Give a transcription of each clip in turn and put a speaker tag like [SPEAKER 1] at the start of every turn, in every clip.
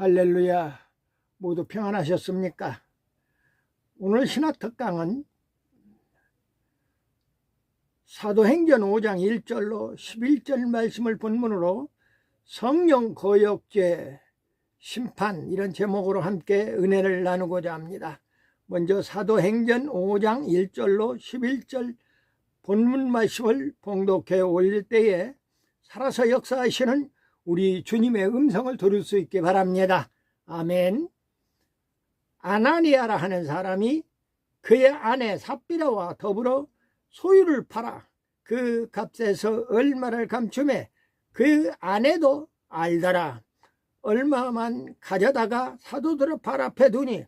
[SPEAKER 1] 할렐루야. 모두 평안하셨습니까? 오늘 신학 특강은 사도행전 5장 1절로 11절 말씀을 본문으로 성령 거역죄 심판 이런 제목으로 함께 은혜를 나누고자 합니다. 먼저 사도행전 5장 1절로 11절 본문 말씀을 봉독해 올릴 때에 살아서 역사하시는 우리 주님의 음성을 들을 수 있게 바랍니다. 아멘. 아나니아라 하는 사람이 그의 아내 삽비라와 더불어 소유를 팔아 그 값에서 얼마를 감춤해 그 아내도 알더라. 얼마만 가져다가 사도들의 발 앞에 두니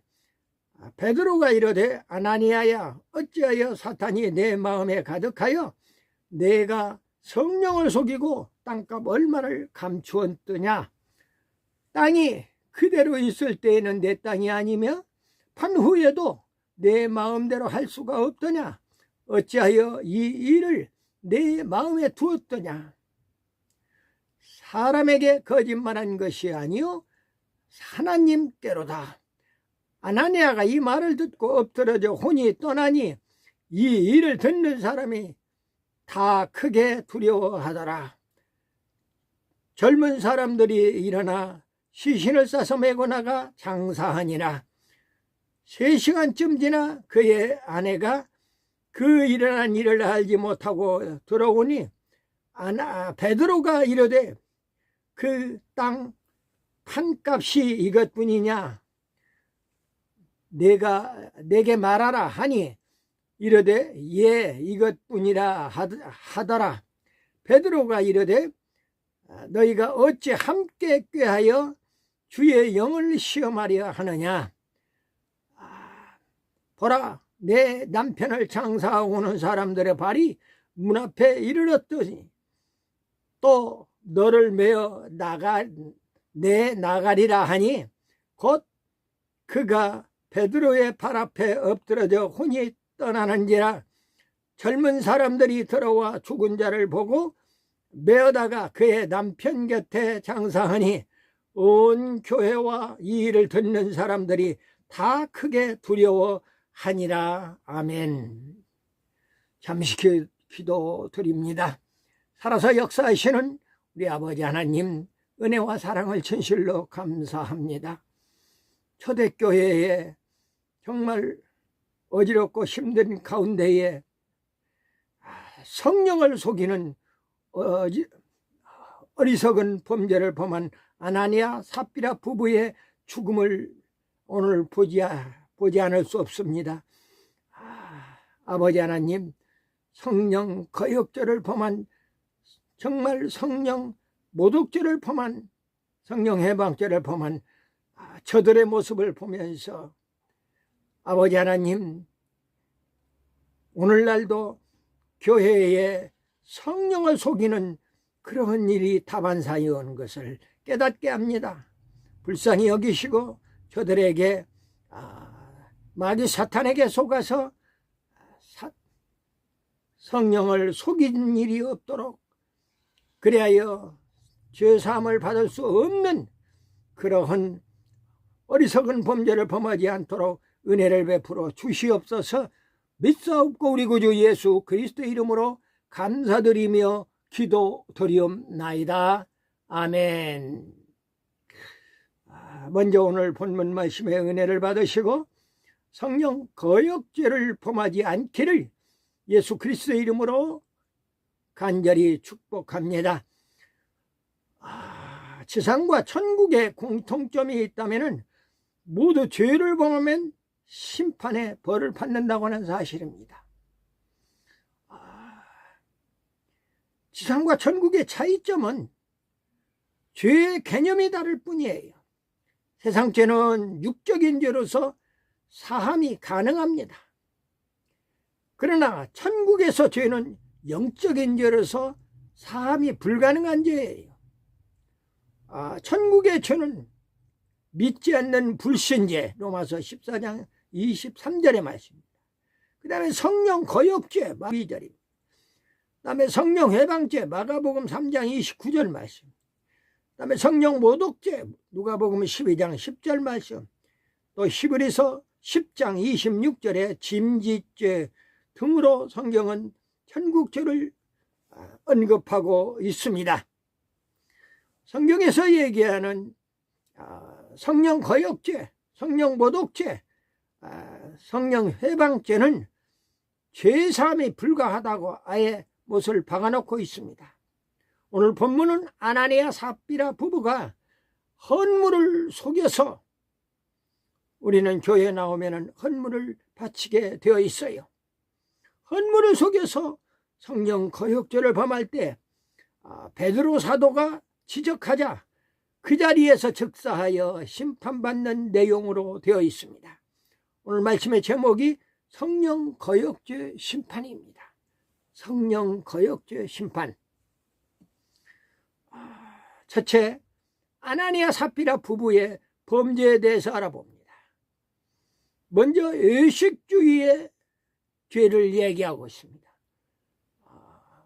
[SPEAKER 1] 베드로가 이르되 아나니아야 어찌하여 사탄이 내 마음에 가득하여 내가 성령을 속이고 땅값 얼마를 감추었더냐? 땅이 그대로 있을 때에는 내 땅이 아니며 판 후에도 내 마음대로 할 수가 없더냐? 어찌하여 이 일을 내 마음에 두었더냐? 사람에게 거짓말한 것이 아니요 하나님께로다. 아나니아가 이 말을 듣고 엎드러져 혼이 떠나니 이 일을 듣는 사람이 다 크게 두려워하더라. 젊은 사람들이 일어나 시신을 싸서 메고 나가 장사하니라. 세 시간쯤 지나 그의 아내가 그 일어난 일을 알지 못하고 들어오니 아나 베드로가 이르되 그 땅 판값이 이것뿐이냐 내가 내게 말하라 하니 이르되 예 이것뿐이라 하더라 베드로가 이르되 너희가 어찌 함께 꾀하여 주의 영을 시험하려 하느냐? 아, 보라 내 남편을 장사하고 오는 사람들의 발이 문 앞에 이르렀더니 또 너를 메어 나가 내 나가리라 하니 곧 그가 베드로의 발 앞에 엎드러져 혼이 떠나는지라 젊은 사람들이 들어와 죽은 자를 보고 메어다가 그의 남편 곁에 장사하니 온 교회와 이 일을 듣는 사람들이 다 크게 두려워하니라. 아멘. 잠시 기도 드립니다. 살아서 역사하시는 우리 아버지 하나님 은혜와 사랑을 진실로 감사합니다. 초대교회에 정말 어지럽고 힘든 가운데에 성령을 속이는 어지, 어리석은 범죄를 범한 아나니아 사피라 부부의 죽음을 오늘 보지, 보지 않을 수 없습니다. 아, 아버지 하나님 성령 거역죄를 범한 정말 성령 모독죄를 범한 성령 해방죄를 범한 아, 저들의 모습을 보면서 아버지 하나님, 오늘날도 교회에 성령을 속이는 그런 일이 다반사에 오는 것을 깨닫게 합니다. 불쌍히 여기시고 저들에게 아, 마귀 사탄에게 속아서 사, 성령을 속인 일이 없도록 그리하여 죄사함을 받을 수 없는 그러한 어리석은 범죄를 범하지 않도록 은혜를 베풀어 주시옵소서 믿사옵고 우리 구주 예수 그리스도 이름으로 감사드리며 기도드리옵나이다. 아멘. 아, 먼저 오늘 본문 말씀의 은혜를 받으시고 성령 거역죄를 범하지 않기를 예수 그리스도 이름으로 간절히 축복합니다. 아, 지상과 천국의 공통점이 있다면 모두 죄를 범하면 심판의 벌을 받는다고 하는 사실입니다. 아, 지상과 천국의 차이점은 죄의 개념이 다를 뿐이에요. 세상 죄는 육적인 죄로서 사함이 가능합니다. 그러나 천국에서 죄는 영적인 죄로서 사함이 불가능한 죄예요. 아, 천국의 죄는 믿지 않는 불신죄 로마서 14장 23절의 말씀입니다. 그 다음에 성령 거역죄 2절입니다. 그 다음에 성령 해방죄 마가복음 3장 29절 말씀 그다음에 성령 모독죄 누가 보면 12장 10절 말씀 또 히브리서 10장 26절에 짐짓죄 등으로 성경은 천국죄를 아, 언급하고 있습니다. 성경에서 얘기하는 아, 성령 거역죄, 성령 모독죄, 아, 성령 해방죄는 죄사함이 불가하다고 아예 못을 박아놓고 있습니다. 오늘 본문은 아나니아 삽비라 부부가 헌물을 속여서 우리는 교회에 나오면 헌물을 바치게 되어 있어요. 헌물을 속여서 성령 거역죄를 범할 때 아, 베드로 사도가 지적하자 그 자리에서 즉사하여 심판받는 내용으로 되어 있습니다. 오늘 말씀의 제목이 성령 거역죄 심판입니다. 성령 거역죄 심판. 아, 첫째, 아나니아 사피라 부부의 범죄에 대해서 알아봅니다. 먼저 의식주의의 죄를 얘기하고 있습니다. 아,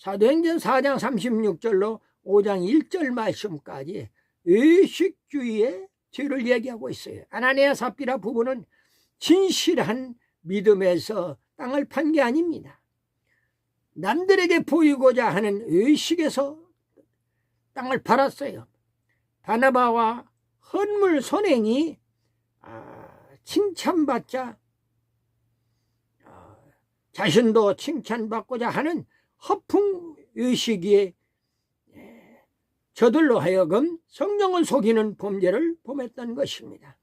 [SPEAKER 1] 사도행전 4장 36절로 5장 1절 말씀까지 의식주의의 죄를 얘기하고 있어요. 아나니아 사피라 부부는 진실한 믿음에서 땅을 판 게 아닙니다. 남들에게 보이고자 하는 의식에서 땅을 팔았어요. 바나바와 헌물 선행이 아, 칭찬받자 아, 자신도 칭찬받고자 하는 허풍 의식이 예, 저들로 하여금 성령을 속이는 범죄를 범했던 것입니다.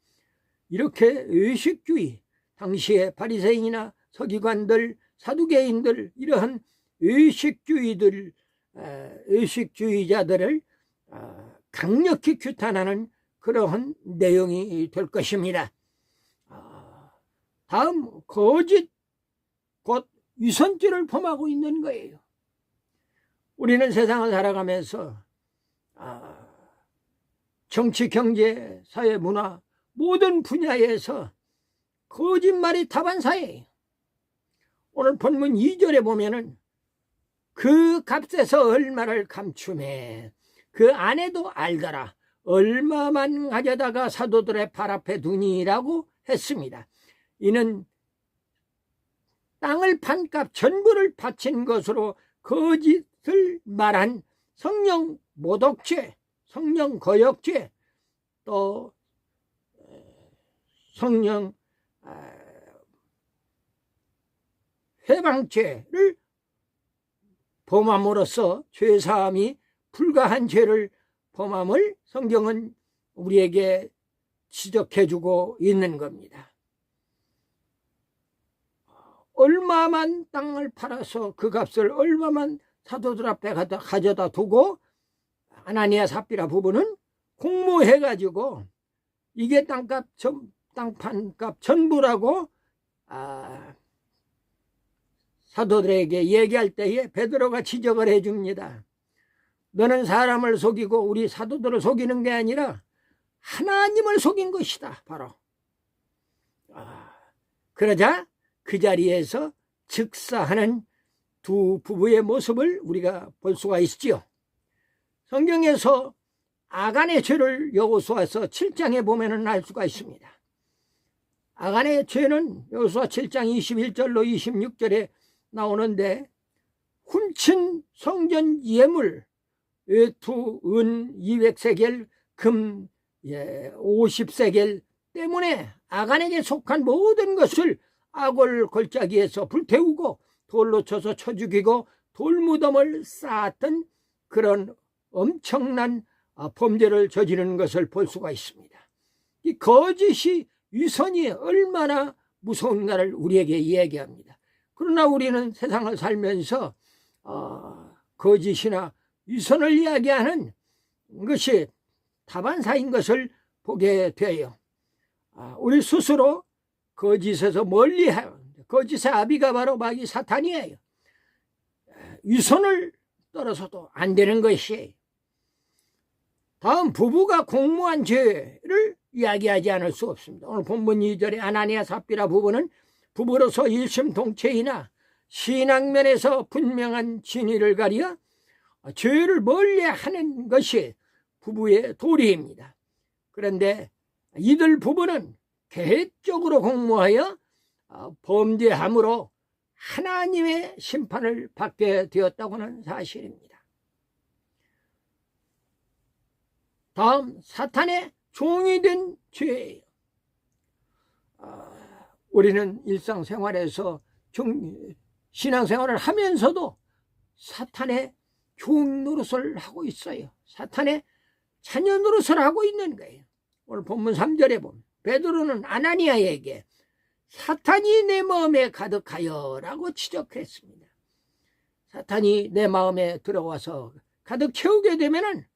[SPEAKER 1] 이렇게 의식주의, 당시의 바리새인이나 서기관들, 사두개인들 이러한 의식주의들, 의식주의자들을 아, 강력히 규탄하는 그러한 내용이 될 것입니다. 아, 다음 거짓 곧 위선죄를 범하고 있는 거예요. 우리는 세상을 살아가면서 아, 정치, 경제, 사회, 문화 모든 분야에서 거짓말이 다반사예요. 오늘 본문 2절에 보면은 그 값에서 얼마를 감춤해 그 안에도 알더라 얼마만 가져다가 사도들의 발 앞에 두니라고 했습니다. 이는 땅을 판 값 전부를 바친 것으로 거짓을 말한 성령 모독죄, 성령 거역죄, 또 성령 아, 해방죄를 범함으로써 죄사함이 불가한 죄를 범함을 성경은 우리에게 지적해주고 있는 겁니다. 얼마만 땅을 팔아서 그 값을 얼마만 사도들 앞에 가져다 두고 아나니아 삽비라 부부는 공모해가지고 이게 땅값 땅판값 전부라고 아, 사도들에게 얘기할 때에 베드로가 지적을 해줍니다. 너는 사람을 속이고 우리 사도들을 속이는 게 아니라 하나님을 속인 것이다. 바로. 아, 그러자 그 자리에서 즉사하는 두 부부의 모습을 우리가 볼 수가 있지요. 성경에서 아간의 죄를 여호수아서 7장에 보면은 알 수가 있습니다. 아간의 죄는 여호수아 7장 21절로 26절에 나오는데 훔친 성전 예물 외투 은 200세겔 금 50세겔 때문에 아간에게 속한 모든 것을 악을 골짜기에서 불태우고 돌로 쳐서 쳐 죽이고 돌무덤을 쌓았던 그런 엄청난 범죄를 저지르는 것을 볼 수가 있습니다. 이 거짓이 위선이 얼마나 무서운 가를 우리에게 이야기합니다. 그러나 우리는 세상을 살면서 어, 거짓이나 위선을 이야기하는 것이 다반사인 것을 보게 돼요. 아, 우리 스스로 거짓에서 멀리 해 거짓의 아비가 바로 마귀 사탄이에요. 위선을 떨어서도 안 되는 것이에요. 다음 부부가 공모한 죄를 이야기하지 않을 수 없습니다. 오늘 본문 2절에 아나니아 삽비라 부부는 부부로서 일심동체이나 신앙면에서 분명한 진위를 가리어 죄를 멀리 하는 것이 부부의 도리입니다. 그런데 이들 부부는 계획적으로 공모하여 어, 범죄함으로 하나님의 심판을 받게 되었다고 하는 사실입니다. 다음 사탄의 종이 된 죄예요. 아, 우리는 일상생활에서 종, 신앙생활을 하면서도 사탄의 종 노릇을 하고 있어요. 사탄의 자녀 노릇을 하고 있는 거예요. 오늘 본문 3절에 보면 베드로는 아나니아에게 사탄이 내 마음에 가득하여 라고 지적했습니다. 사탄이 내 마음에 들어와서 가득 채우게 되면은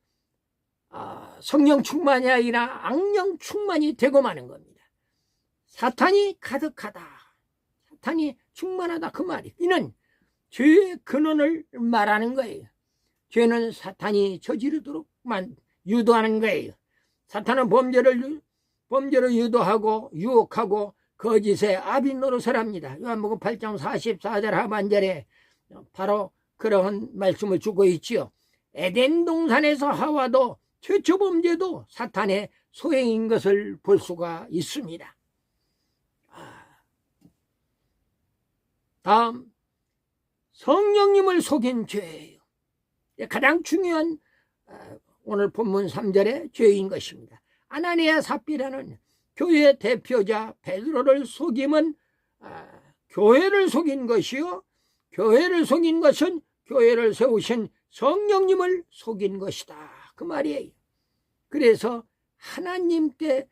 [SPEAKER 1] 아, 성령 충만이 아니라 악령 충만이 되고 마는 겁니다. 사탄이 가득하다. 사탄이 충만하다 그 말이. 이는 죄의 근원을 말하는 거예요. 죄는 사탄이 저지르도록만 유도하는 거예요. 사탄은 범죄를 범죄를 유도하고 유혹하고 거짓의 아비 노릇을 합니다. 요한복음 8장 44절 하반절에 바로 그러한 말씀을 주고 있지요. 에덴 동산에서 하와도 최초 범죄도 사탄의 소행인 것을 볼 수가 있습니다. 다음 성령님을 속인 죄예요. 가장 중요한 아, 오늘 본문 3절의 죄인 것입니다. 아나니아 삽비라는 교회 대표자 베드로를 속임은 아, 교회를 속인 것이요 교회를 속인 것은 교회를 세우신 성령님을 속인 것이다 그 말이에요 그래서 하나님께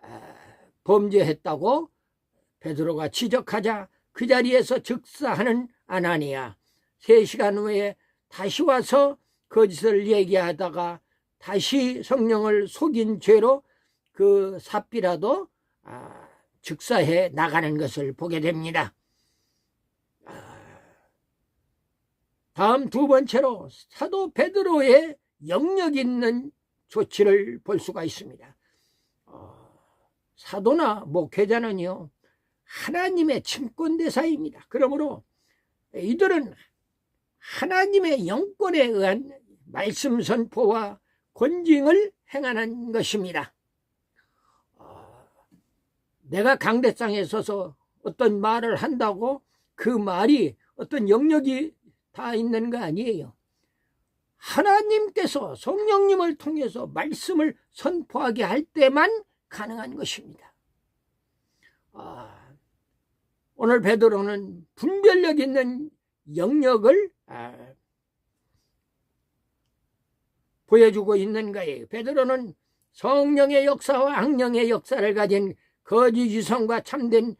[SPEAKER 1] 아, 범죄했다고 베드로가 지적하자 그 자리에서 즉사하는 아나니아 세 시간 후에 다시 와서 거짓을 얘기하다가 다시 성령을 속인 죄로 그 삽비라도 아, 즉사해 나가는 것을 보게 됩니다. 아, 다음 두 번째로 사도 베드로의 영역 있는 조치를 볼 수가 있습니다. 어, 사도나 목회자는요 하나님의 친권대사입니다. 그러므로 이들은 하나님의 영권에 의한 말씀 선포와 권징을 행하는 것입니다. 내가 강대상에 서서 어떤 말을 한다고 그 말이 어떤 영역이 다 있는 거 아니에요. 하나님께서 성령님을 통해서 말씀을 선포하게 할 때만 가능한 것입니다. 아, 오늘 베드로는 분별력 있는 영역을 아, 보여주고 있는 거예요. 베드로는 성령의 역사와 악령의 역사를 가진 거짓 유성과 참된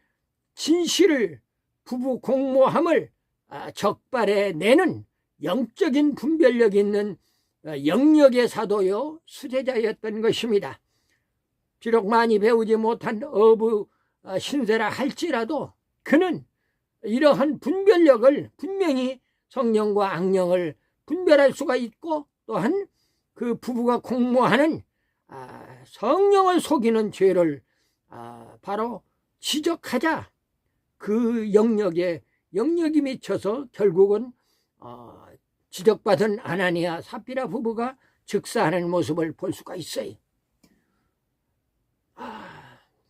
[SPEAKER 1] 진실을 부부 공모함을 아, 적발해 내는 영적인 분별력 있는 어, 영역의 사도요 수제자였던 것입니다. 비록 많이 배우지 못한 어부 어, 신세라 할지라도 그는 이러한 분별력을 분명히 성령과 악령을 분별할 수가 있고 또한 그 부부가 공모하는 아, 성령을 속이는 죄를 아, 바로 지적하자 그 영역에 영역이 미쳐서 결국은 어, 지적받은 아나니아 사피라 부부가 즉사하는 모습을 볼 수가 있어요.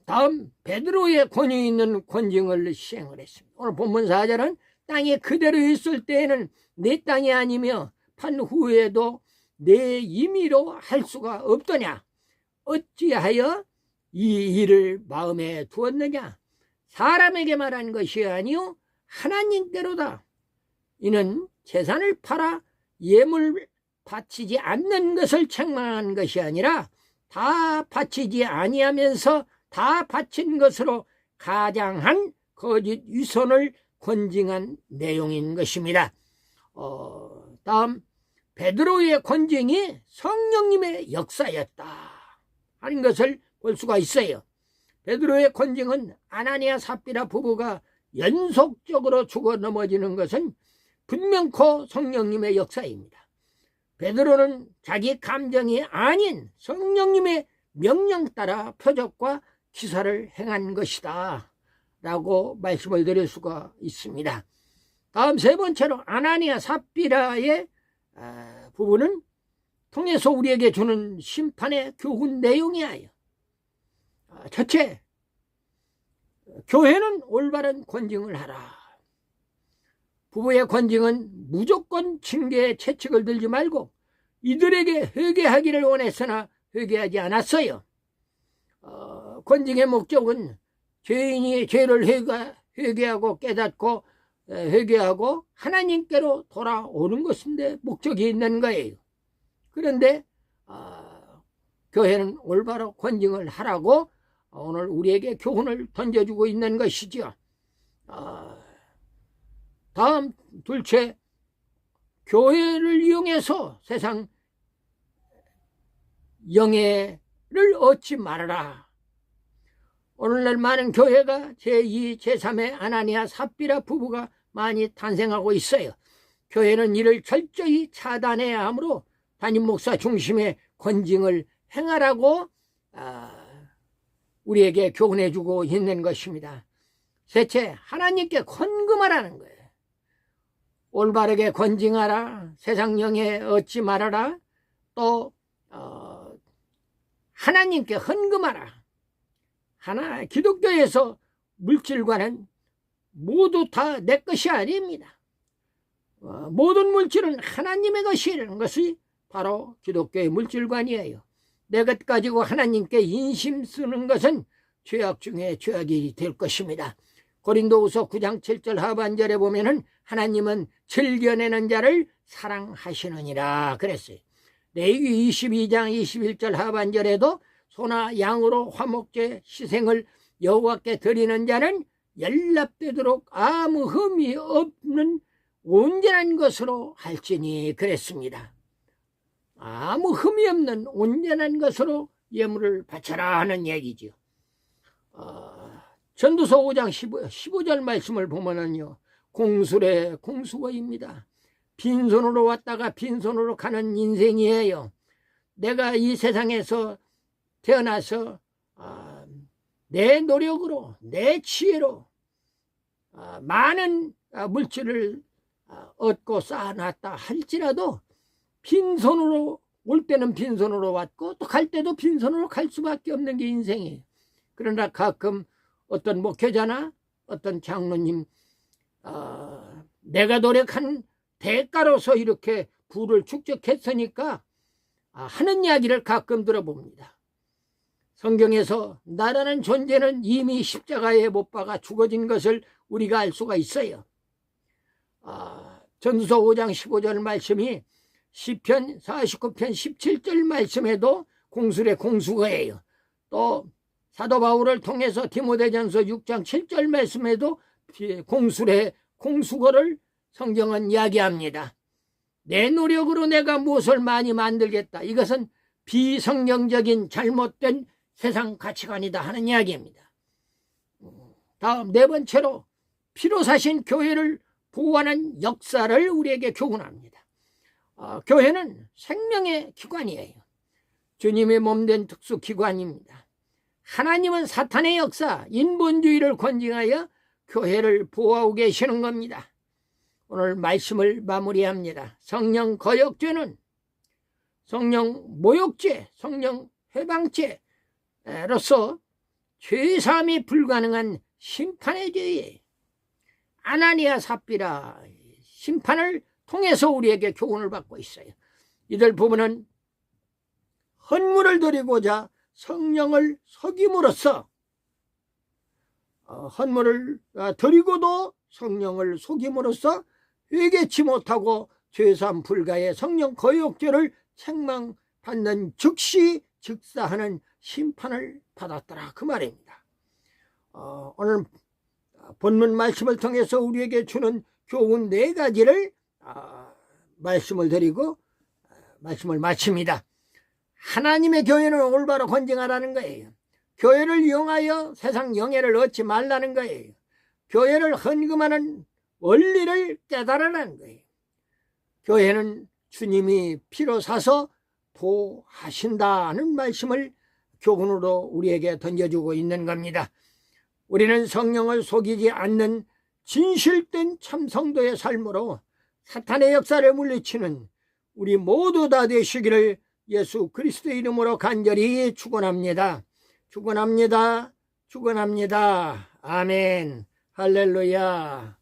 [SPEAKER 1] 아, 다음 베드로의 권위 있는 권징을 시행을 했습니다. 오늘 본문 4절은 땅에 그대로 있을 때에는 내 땅이 아니며 판 후에도 내 임의로 할 수가 없더냐 어찌하여 이 일을 마음에 두었느냐? 사람에게 말한 것이 아니요 하나님께로다. 이는 재산을 팔아 예물 바치지 않는 것을 책망한 것이 아니라 다 바치지 아니하면서 다 바친 것으로 가장한 거짓 위선을 권징한 내용인 것입니다. 어, 다음 베드로의 권징이 성령님의 역사였다 하는 것을 볼 수가 있어요. 베드로의 권징은 아나니아 삽비라 부부가 연속적으로 죽어 넘어지는 것은 분명코 성령님의 역사입니다. 베드로는 자기 감정이 아닌 성령님의 명령 따라 표적과 기사를 행한 것이다. 라고 말씀을 드릴 수가 있습니다. 다음 세 번째로 아나니아 삽비라의 아, 부부는 통해서 우리에게 주는 심판의 교훈 내용이에요. 아, 첫째, 교회는 올바른 권징을 하라. 부부의 권징은 무조건 징계의 채찍을 들지 말고 이들에게 회개하기를 원했으나 회개하지 않았어요. 어, 권징의 목적은 죄인이 죄를 회개, 회개하고 깨닫고 회개하고 하나님께로 돌아오는 것인데 목적이 있는 거예요. 그런데 어, 교회는 올바로 권징을 하라고 오늘 우리에게 교훈을 던져주고 있는 것이죠. 어, 다음 둘째 교회를 이용해서 세상 영예를 얻지 말아라. 오늘날 많은 교회가 제2, 제3의 아나니아 삽비라 부부가 많이 탄생하고 있어요. 교회는 이를 철저히 차단해야 하므로 담임 목사 중심의 권징을 행하라고 아, 우리에게 교훈해주고 있는 것입니다. 셋째, 하나님께 헌금하라는 거예요. 올바르게 권징하라, 세상 영에 얻지 말아라, 또 어, 하나님께 헌금하라. 하나 기독교에서 물질과는 모두 다 내 것이 아닙니다. 어, 모든 물질은 하나님의 것이라는 것이 바로 기독교의 물질관이에요. 내 것 가지고 하나님께 인심 쓰는 것은 죄악 중에 죄악이 될 것입니다. 고린도후서 9장 7절 하반절에 보면은 하나님은 즐겨내는 자를 사랑하시느니라 그랬어요. 레위기 22장 21절 하반절에도 소나 양으로 화목제 희생을 여호와께 드리는 자는 연락되도록 아무 흠이 없는 온전한 것으로 할지니 그랬습니다. 아무 흠이 없는 온전한 것으로 예물을 바쳐라 하는 얘기죠. 어, 전두서 5장 15, 15 절 말씀을 보면은요, 공술의 공수거입니다. 빈손으로 왔다가 빈손으로 가는 인생이에요. 내가 이 세상에서 태어나서 아, 내 노력으로 내 지혜로 아, 많은 아, 물질을 얻고 쌓아놨다 할지라도 빈손으로 올 때는 빈손으로 왔고 또 갈 때도 빈손으로 갈 수밖에 없는 게 인생이에요. 그러나 가끔 어떤 목회자나 어떤 장로님 어, 내가 노력한 대가로서 이렇게 부를 축적했으니까 아, 하는 이야기를 가끔 들어봅니다. 성경에서 나라는 존재는 이미 십자가에 못 박아 죽어진 것을 우리가 알 수가 있어요. 아, 전서 5장 15절 말씀이 시편 49편 17절 말씀에도 공술의 공수거예요. 또 사도 바울을 통해서 디모데전서 6장 7절 말씀에도 공술의 공수거를 성경은 이야기합니다. 내 노력으로 내가 무엇을 많이 만들겠다. 이것은 비성경적인 잘못된 세상 가치관이다 하는 이야기입니다. 다음 네 번째로 피로 사신 교회를 보호하는 역사를 우리에게 교훈합니다. 어, 교회는 생명의 기관이에요. 주님의 몸된 특수 기관입니다. 하나님은 사탄의 역사, 인본주의를 권징하여 교회를 보호하고 계시는 겁니다. 오늘 말씀을 마무리합니다. 성령 거역죄는 성령 모욕죄, 성령 해방죄 로서 죄사함이 불가능한 심판의 죄에 아나니아 삽비라 심판을 통해서 우리에게 교훈을 받고 있어요. 이들 부부는 헌물을 드리고자 성령을 속임으로써 어, 헌물을 어, 드리고도 성령을 속임으로써 회개치 못하고 죄산 불가의 성령 거역죄를 책망받는 즉시 즉사하는 심판을 받았더라 그 말입니다. 어, 오늘 본문 말씀을 통해서 우리에게 주는 교훈 네 가지를 어, 말씀을 드리고 어, 말씀을 마칩니다. 하나님의 교회는 올바로 권징하라는 거예요. 교회를 이용하여 세상 영예를 얻지 말라는 거예요. 교회를 헌금하는 원리를 깨달으라는 거예요. 교회는 주님이 피로 사서 보하신다는 말씀을 교훈으로 우리에게 던져주고 있는 겁니다. 우리는 성령을 속이지 않는 진실된 참성도의 삶으로 사탄의 역사를 물리치는 우리 모두 다 되시기를 예수 그리스도 이름으로 간절히 축원합니다. 축원합니다. 축원합니다. 아멘. 할렐루야.